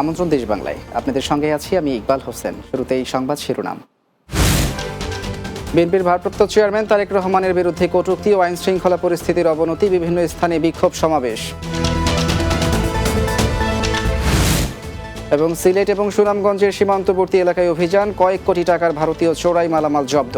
আমন্ত্রণ দেশ বাংলায়। আপনাদের সঙ্গে আছি আমি ইকবাল হোসেন। শুরুতেই সংবাদ শিরোনাম। বিএনপির ভারপ্রাপ্ত চেয়ারম্যান তারেক রহমানের বিরুদ্ধে কটূক্তি ও আইন শৃঙ্খলা পরিস্থিতির অবনতি, বিভিন্ন স্থানে বিক্ষোভ সমাবেশ। এবং সিলেট এবং সুনামগঞ্জের সীমান্তবর্তী এলাকায় অভিযান, কয়েক কোটি টাকার ভারতীয় চোরাই মালামাল জব্দ।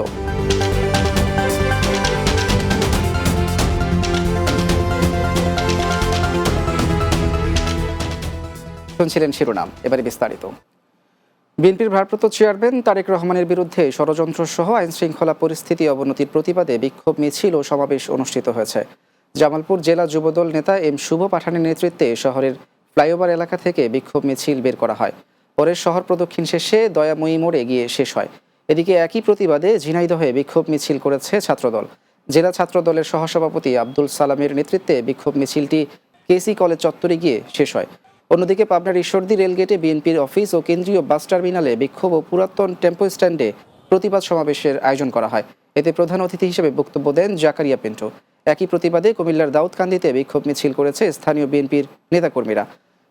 শুনছিলেন শিরোনাম, এবারে বিস্তারিত। বিএনপির ভারপ্রাপ্ত চেয়ারম্যান তারেক রহমানের বিরুদ্ধে ষড়যন্ত্র সহ আইন শৃঙ্খলা পরিস্থিতি অবনতির প্রতিবাদে বিক্ষোভ মিছিল ও সমাবেশ অনুষ্ঠিত হয়েছে। জামালপুর জেলা যুবদল নেতা এম শুভ পাঠানের নেতৃত্বে শহরের ফ্লাইওভার এলাকা থেকে বিক্ষোভ মিছিল বের করা হয়। পরে শহর প্রদক্ষিণ শেষে দয়াময়ী মোড়ে গিয়ে শেষ হয়। এদিকে একই প্রতিবাদে ঝিনাইদহে বিক্ষোভ মিছিল করেছে ছাত্রদল। জেলা ছাত্রদলের সহসভাপতি আব্দুল সালামের নেতৃত্বে বিক্ষোভ মিছিলটি কেসি কলেজ চত্বরে গিয়ে শেষ হয়। অন্যদিকে পাবনার ঈশ্বরদী রেলগেটে বিএনপির অফিস ও কেন্দ্রীয় বাস টার্মিনালে বিক্ষোভ ও পুরাতন টেম্পো স্ট্যান্ডে প্রতিবাদ সমাবেশের আয়োজন করা হয়। এতে প্রধান অতিথি হিসেবে বক্তব্য দেন জাকারিয়া পিন্টু। একই প্রতিবাদে কুমিল্লার দাউদকান্দিতে বিক্ষোভ মিছিল করেছে স্থানীয় বিএনপির নেতাকর্মীরা।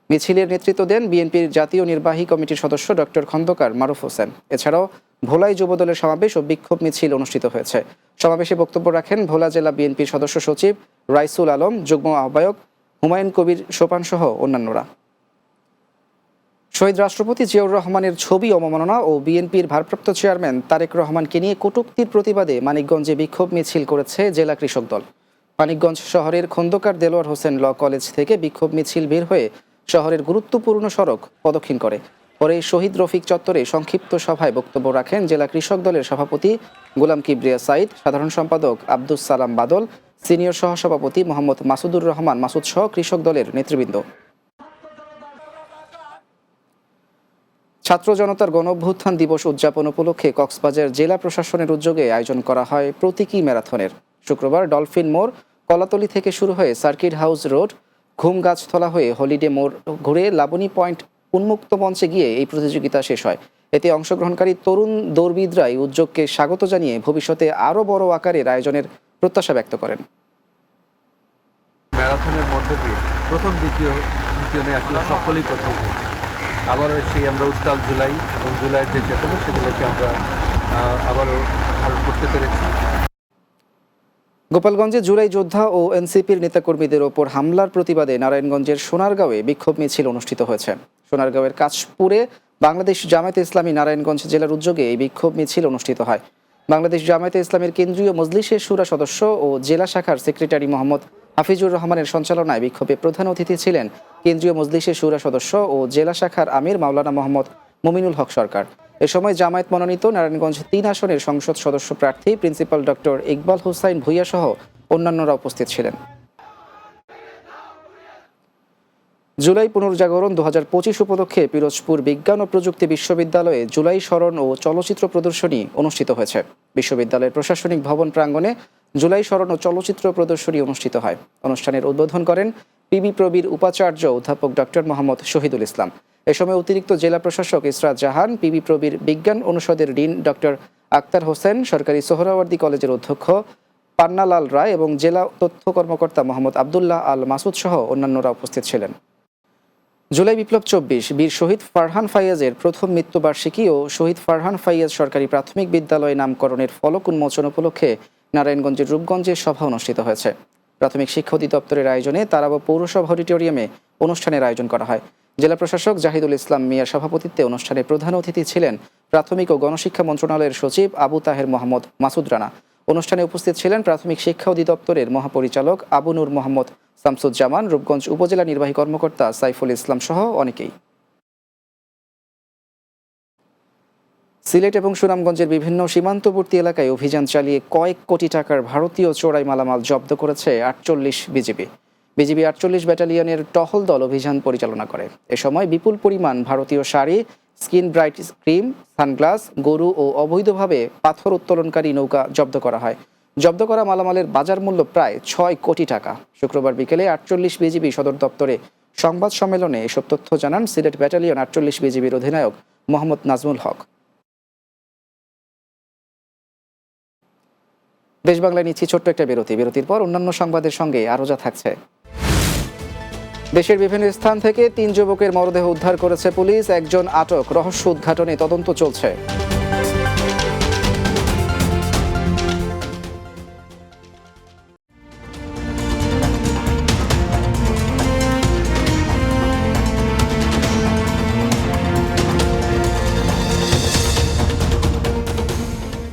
মিছিলের নেতৃত্ব দেন বিএনপির জাতীয় নির্বাহী কমিটির সদস্য ডক্টর খন্দকার মারুফ হোসেন। এছাড়াও ভোলাই যুবদলের সমাবেশ ও বিক্ষোভ মিছিল অনুষ্ঠিত হয়েছে। সমাবেশে বক্তব্য রাখেন ভোলা জেলা বিএনপির সদস্য সচিব রাইসুল আলম, যুগ্ম আহ্বায়ক হুমায়ুন কবির, সোপানসহ অন্যান্যরা। শহীদ রাষ্ট্রপতি জিয়াউর রহমানের ছবি অবমাননা ও বিএনপির ভারপ্রাপ্ত চেয়ারম্যান তারেক রহমানকে নিয়ে কটূক্তির প্রতিবাদে মানিকগঞ্জে বিক্ষোভ মিছিল করেছে জেলা কৃষক দল। মানিকগঞ্জ শহরের খন্দকার দেলোয়ার হোসেন ল কলেজ থেকে বিক্ষোভ মিছিল বের হয়ে শহরের গুরুত্বপূর্ণ সড়ক প্রদক্ষিণ করে। পরে শহীদ রফিক চত্বরে সংক্ষিপ্ত সভায় বক্তব্য রাখেন জেলা কৃষক দলের সভাপতি গোলাম কিবরিয়া সাইদ, সাধারণ সম্পাদক আব্দুস সালাম বাদল, সিনিয়র সহসভাপতি মোহাম্মদ মাসুদুর রহমান মাসুদ সহ কৃষক দলের নেতৃবৃন্দ। ছাত্র জনতার গণ অভ্যুত্থান দিবস উদযাপন উপলক্ষে কক্সবাজার জেলা প্রশাসনের উদ্যোগে আয়োজন করা হয় প্রতীকী ম্যারাথনের। শুক্রবার ডলফিন মোড়, কলাতলি থেকে শুরু হয়ে সার্কিট হাউস রোড, ঘুম গাছতলা হয়ে হলিডে মোড় ঘুরে লাবণী পয়েন্ট উন্মুক্ত মঞ্চে গিয়ে এই প্রতিযোগিতা শেষ হয়। এতে অংশগ্রহণকারী তরুণ দৌড়বিদরা এই উদ্যোগকে স্বাগত জানিয়ে ভবিষ্যতে আরও বড় আকারের আয়োজনের প্রত্যাশা ব্যক্ত করেন। ম্যারাথনের মধ্যে দিয়ে প্রথম, দ্বিতীয় দ্বিতীয় সকলেই প্রথম। আবারও সেই আমরা উত্তাল জুলাই এবং জুলাইয়ের যে চেতনা সেগুলোকে আমরা আবারও ধারণ করতে পেরেছি। গোপালগঞ্জে জুলাই যোদ্ধা ও এনসিপির নেতাকর্মীদের ওপর হামলার প্রতিবাদে নারায়ণগঞ্জের সোনারগাঁওয়ে বিক্ষোভ মিছিল অনুষ্ঠিত হয়েছে। সোনারগাঁওয়ের কাশপুরে বাংলাদেশ জামায়াতে ইসলামী নারায়ণগঞ্জ জেলার উদ্যোগে এই বিক্ষোভ মিছিল অনুষ্ঠিত হয়। বাংলাদেশ জামায়াতে ইসলামের কেন্দ্রীয় মজলিসের সুরা সদস্য ও জেলা শাখার সেক্রেটারি মোহাম্মদ হাফিজুর রহমানের সঞ্চালনায় বিক্ষোভে প্রধান অতিথি ছিলেন কেন্দ্রীয় মজলিসের সুরা সদস্য ও জেলা শাখার আমির মাওলানা মোহাম্মদ মুমিনুল হক সরকার। এ সময় জামায়াত মনোনীত নারায়ণগঞ্জ তিন আসনের সংসদ সদস্য প্রার্থী প্রিন্সিপাল ডক্টর ইকবাল হুসাইন ভুইয়া সহ অন্যান্যরা উপস্থিত ছিলেন। জুলাই পুনর্জাগরণ দু হাজার পঁচিশ উপলক্ষে পিরোজপুর বিজ্ঞান ও প্রযুক্তি বিশ্ববিদ্যালয়ে জুলাই স্মরণ ও চলচ্চিত্র প্রদর্শনী অনুষ্ঠিত হয়েছে। বিশ্ববিদ্যালয়ের প্রশাসনিক ভবন প্রাঙ্গণে জুলাই স্মরণ ও চলচ্চিত্র প্রদর্শনী অনুষ্ঠিত হয়। অনুষ্ঠানের উদ্বোধন করেন পিবি প্রবীর উপাচার্য অধ্যাপক ডক্টর মোহাম্মদ শহীদুল ইসলাম। এ সময় অতিরিক্ত জেলা প্রশাসক ইসরাত জাহান, পিবি প্রবীর বিজ্ঞান অনুষদের ডিন ডক্টর আক্তার হোসেন, সরকারি সোহরাওয়ার্দী কলেজের অধ্যক্ষ পান্নালাল রায় এবং জেলা তথ্য কর্মকর্তা মোহাম্মদ আবদুল্লাহ আল মাসুদ সহ অন্যান্যরা উপস্থিত ছিলেন। জুলাই বিপ্লব চব্বিশ, বীর শহীদ ফারহান ফাইয়াজের প্রথম মৃত্যুবার্ষিকী ও শহীদ ফারহান ফাইয়াজ সরকারি প্রাথমিক বিদ্যালয় নামকরণের ফলক উন্মোচন উপলক্ষে নারায়ণগঞ্জের রূপগঞ্জে সভা অনুষ্ঠিত হয়েছে। প্রাথমিক শিক্ষা অধিদপ্তরের আয়োজনে তারাব পৌরসভা অডিটোরিয়ামে অনুষ্ঠানের আয়োজন করা হয়। জেলা প্রশাসক জাহিদুল ইসলাম মিয়ার সভাপতিত্বে অনুষ্ঠানে প্রধান অতিথি ছিলেন প্রাথমিক ও গণশিক্ষা মন্ত্রণালয়ের সচিব আবু তাহের মোহাম্মদ মাসুদ রানা। অনুষ্ঠানে উপস্থিত ছিলেন প্রাথমিক শিক্ষা অধিদপ্তরের মহাপরিচালক আবু নূর মোহাম্মদ, শামসুজ্জামান, রূপগঞ্জ উপজেলা নির্বাহী কর্মকর্তা সাইফুল ইসলাম সহ অনেকেই। সিলেট এবং সুনামগঞ্জের বিভিন্ন সীমান্তবর্তী এলাকায় অভিযান চালিয়ে কয়েক কোটি টাকার ভারতীয় চোরাই মালামাল জব্দ করেছে আটচল্লিশ বিজিবি। বিজিবি আটচল্লিশ ব্যাটালিয়নের টহল দল অভিযান পরিচালনা করে। এ সময় বিপুল পরিমাণ ভারতীয় sari, skin bright cream, sunglass, গরু ও অবৈধভাবে পাথর উত্তোলনকারী নৌকা জব্দ করা হয়। জব্দ করা মালামালের বাজার মূল্য প্রায় ছয় কোটি টাকা। শুক্রবার বিকেলে আটচল্লিশ বিজিবি সদর দপ্তরে সংবাদ সম্মেলনে এসব তথ্য জানান সিলেট ব্যাটালিয়ন আটচল্লিশ বিজিবির অধিনায়ক মোহাম্মদ নাজমুল হক। দেশ বাংলায় নিচ্ছি ছোট্ট একটা বিরতি। বিরতির পর অন্যান্য সংবাদের সঙ্গে আরও যা থাকছে। দেশের বিভিন্ন স্থান থেকে তিন যুবকের মরদেহ উদ্ধার করেছে পুলিশ। একজন আটক। রহস্য উদ্ঘাটনে তদন্ত চলছে।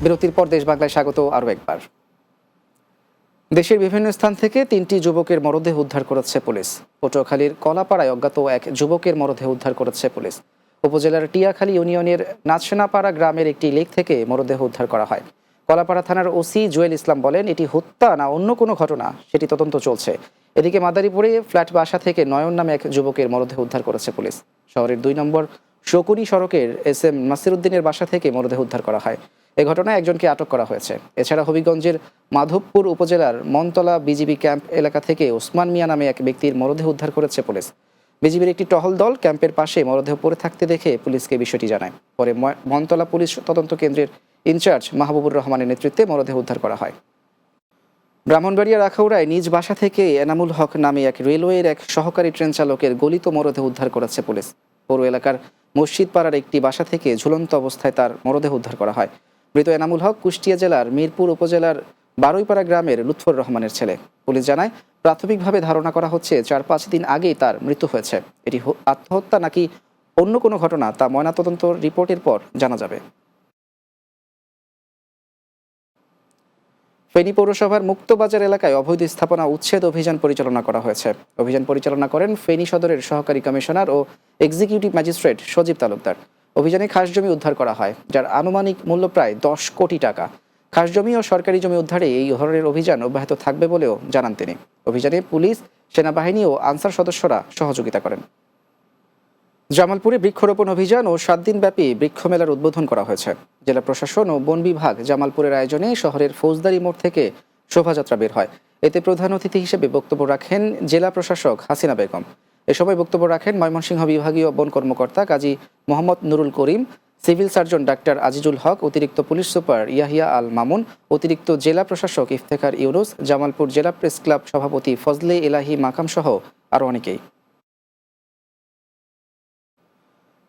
বিরতির পর দেশ বাংলায় স্বাগত আরও একবার। দেশের বিভিন্ন স্থান থেকে তিনটি যুবকের মরদেহ উদ্ধার করেছে পুলিশ। পটুয়াখালীর কলাপাড়ায় অজ্ঞাত এক যুবকের মরদেহ উদ্ধার করেছে পুলিশ। উপজেলার টিয়াখালী ইউনিয়নের নাচনাপাড়া গ্রামের একটি লেক থেকে মরদেহ উদ্ধার করা হয়। কলাপাড়া থানার ওসি জুয়েল ইসলাম বলেন, এটি হত্যা না অন্য কোনো ঘটনা, সেটি তদন্ত চলছে। এদিকে মাদারীপুরে ফ্ল্যাট বাসা থেকে নয়ন নামে এক যুবকের মরদেহ উদ্ধার করেছে পুলিশ। শহরের দুই নম্বর শকুনি সড়কের এস এম নাসিরুদ্দিনের বাসা থেকে মরদেহ উদ্ধার করা হয়। এ ঘটনায় একজনকে আটক করা হয়েছে। এছাড়া হবিগঞ্জের মাধবপুর উপজেলার মনতলা বিজিবি ক্যাম্প এলাকা থেকে ওসমান মিয়া নামে এক ব্যক্তির মরদেহ উদ্ধার করেছে পুলিশ। বিজিবির একটি টহল দল ক্যাম্পের পাশে মরদেহ পড়ে থাকতে দেখে পুলিশকে বিষয়টি জানায়। পরে মনতলা পুলিশ তদন্ত কেন্দ্রের ইনচার্জ মাহবুবুর রহমানের নেতৃত্বে মরদেহ উদ্ধার করা হয়। ব্রাহ্মণবাড়িয়া রাখাউড়ায় নিজ বাসা থেকে এনামুল হক নামে এক রেলওয়ের এক সহকারী ট্রেন চালকের গলিত মরদেহ উদ্ধার করেছে পুলিশ। পৌর এলাকার মসজিদ পাড়ার একটি বাসা থেকে ঝুলন্ত অবস্থায় তার মরদেহ উদ্ধার করা হয়। মৃত এনামুল হক কুষ্টিয়া জেলার মিরপুর উপজেলার বারুইপাড়া গ্রামের লুৎফর রহমানের ছেলে। পুলিশ জানায়, প্রাথমিকভাবে ধারণা করা হচ্ছে চার পাঁচ দিন আগেই তার মৃত্যু হয়েছে। এটি আত্মহত্যা নাকি অন্য কোনো ঘটনা তা ময়নাতদন্ত রিপোর্টের পর জানা যাবে। ফেনী পৌরসভার মুক্তবাজার এলাকায় অবৈধ স্থাপনা উচ্ছেদ অভিযান পরিচালনা করা হয়েছে। অভিযান পরিচালনা করেন ফেনী সদরের সহকারী কমিশনার ও এক্সিকিউটিভ ম্যাজিস্ট্রেট সজীব তালুকদার। অভিযানে খাস জমি উদ্ধার করা হয়, যার আনুমানিক মূল্য প্রায় দশ কোটি টাকা। খাস জমি ও সরকারি জমি উদ্ধারে এই ধরনের অভিযান অব্যাহত থাকবে বলেও জানান তিনি। অভিযানে পুলিশ, সেনাবাহিনী ও আনসার সদস্যরা সহযোগিতা করেন। জামালপুরে বৃক্ষরোপণ অভিযান ও সাত দিনব্যাপী বৃক্ষ মেলার উদ্বোধন করা হয়েছে। জেলা প্রশাসন ও বন বিভাগ জামালপুরের আয়োজনে শহরের ফৌজদারি মোড় থেকে শোভাযাত্রা বের হয়। এতে প্রধান অতিথি হিসেবে বক্তব্য রাখেন জেলা প্রশাসক হাসিনা বেগম। এ সময় বক্তব্য রাখেন ময়মনসিংহ বিভাগীয় বন কর্মকর্তা Kazi Mohammad Nurul Karim, civil surgeon doctor Azizul Haque, অতিরিক্ত পুলিশ সুপার ইয়াহিয়া আল মামুন, অতিরিক্ত জেলা প্রশাসক ইফতেখার ইউনুস, জামালপুর জেলা প্রেস ক্লাব সভাপতি ফজলে এলাহি মাকাম সহ আরও অনেকেই।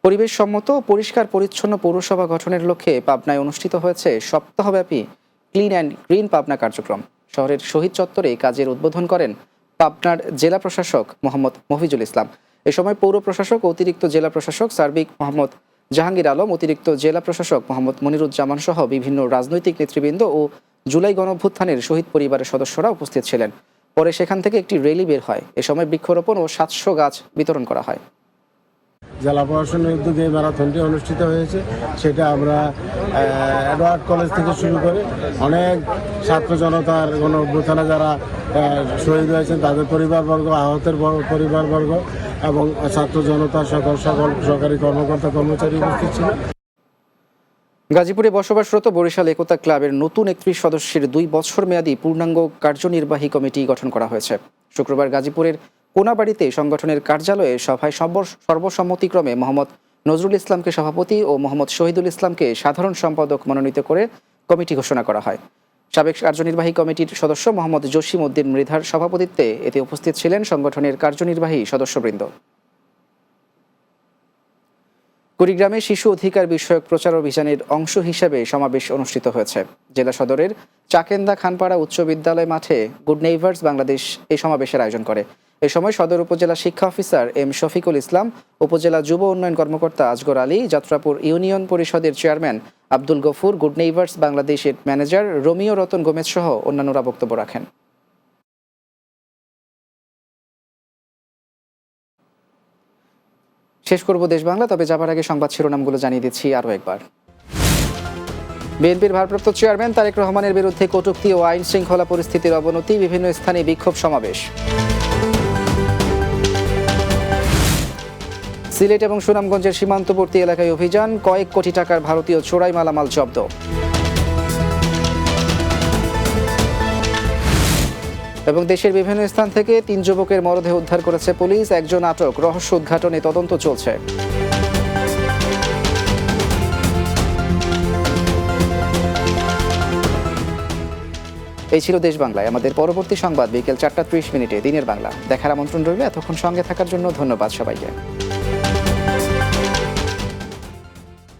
পরিবেশ সম্মত পরিষ্কার, পরিচ্ছন্ন পৌরসভা গঠনের লক্ষ্যে পাবনায় অনুষ্ঠিত হয়েছে সপ্তাহব্যাপী ক্লিন অ্যান্ড গ্রিন পাবনা কার্যক্রম। শহরের শহীদ চত্বরে কাজের উদ্বোধন করেন পাবনার জেলা প্রশাসক মোহাম্মদ মফিজুল ইসলাম। এ সময় পৌর প্রশাসক অতিরিক্ত জেলা প্রশাসক সার্বিক মোহাম্মদ জাহাঙ্গীর আলম, অতিরিক্ত জেলা প্রশাসক মোহাম্মদ মনিরুজ্জামান সহ বিভিন্ন রাজনৈতিক নেতৃবৃন্দ ও জুলাই গণভ্যুত্থানের শহীদ পরিবারের সদস্যরা উপস্থিত ছিলেন। পরে সেখান থেকে একটি র্যালি বের হয়। এ সময় বৃক্ষরোপণ ও সাতশো গাছ বিতরণ করা হয়। জেলা প্রশাসনের উদ্যোগে এই ম্যারাথনটি অনুষ্ঠিত হয়েছে। সেটা আমরা অ্যাডওয়ার্ড কলেজ থেকে শুরু করে অনেক ছাত্র জনতার গণ অভ্যুত্থানে যারা শহীদ হয়েছেন, তাদের পরিবারবর্গ, আহতের পরিবারবর্গ এবং ছাত্র জনতার সকল সকল সরকারি কর্মকর্তা, কর্মচারী উপস্থিত ছিল। গাজীপুরে বসবাসরত বরিশাল একতা ক্লাবের নতুন একত্রিশ সদস্যের দুই বছর মেয়াদী পূর্ণাঙ্গ কার্যনির্বাহী কমিটি গঠন করা হয়েছে। শুক্রবার গাজীপুরের কোনাবাড়িতে সংগঠনের কার্যালয়ে সভায় সর্বসম্মতিক্রমে মোহাম্মদ নজরুল ইসলামকে সভাপতি ও মোহাম্মদ শহীদুল ইসলামকে সাধারণ সম্পাদক মনোনীত করে কমিটি ঘোষণা করা হয়। সাবেক কার্যনির্বাহী কমিটির সদস্য মোহাম্মদ জসিম উদ্দিন মৃধার সভাপতিত্বে এতে উপস্থিত ছিলেন সংগঠনের কার্যনির্বাহী সদস্যবৃন্দ। কুড়িগ্রামে শিশু অধিকার বিষয়ক প্রচার অভিযানের অংশ হিসেবে সমাবেশ অনুষ্ঠিত হয়েছে। জেলা সদরের চাকেন্দা খানপাড়া উচ্চ বিদ্যালয় মাঠে গুড নেইভার্স বাংলাদেশ এই সমাবেশের আয়োজন করে। এ সময় সদর উপজেলা শিক্ষা অফিসার এম শফিকুল ইসলাম, উপজেলা যুব উন্নয়ন কর্মকর্তা আজগর আলী, যাত্রাপুর ইউনিয়ন পরিষদের chairman Abdul Gafur, Good Neighbors বাংলাদেশের ম্যানেজার রোমিও রতন গোমেজ সহ অন্যান্যরা বক্তব্য রাখেন। শেষ করব দেশ বাংলা, তবে যাবার আগে সংবাদ শিরোনামগুলো জানিয়ে দিচ্ছি আরও একবার। বিএনপির ভারপ্রাপ্ত চেয়ারম্যান তারেক রহমানের বিরুদ্ধে কটুক্তি ও আইন শৃঙ্খলা পরিস্থিতির অবনতি, বিভিন্ন স্থানে বিক্ষোভ সমাবেশ। সিলেট এবং সুনামগঞ্জের সীমান্তবর্তী এলাকায় অভিযান, কয়েক কোটি টাকার ভারতীয় চোরাই মালামাল জব্দ। এবং দেশের বিভিন্ন স্থান থেকে তিন যুবকের মরদেহ উদ্ধার করেছে পুলিশ। একজন আটক। রহস্য উদ্ঘাটনে তদন্ত চলছে। এই ছিল দেশ বাংলায়। আমাদের পরবর্তী সংবাদ বিকেল চারটা ত্রিশ মিনিটে দিনের বাংলা। দেখার আমন্ত্রণ রইল। এতক্ষণ সঙ্গে থাকার জন্য ধন্যবাদ সবাইকে।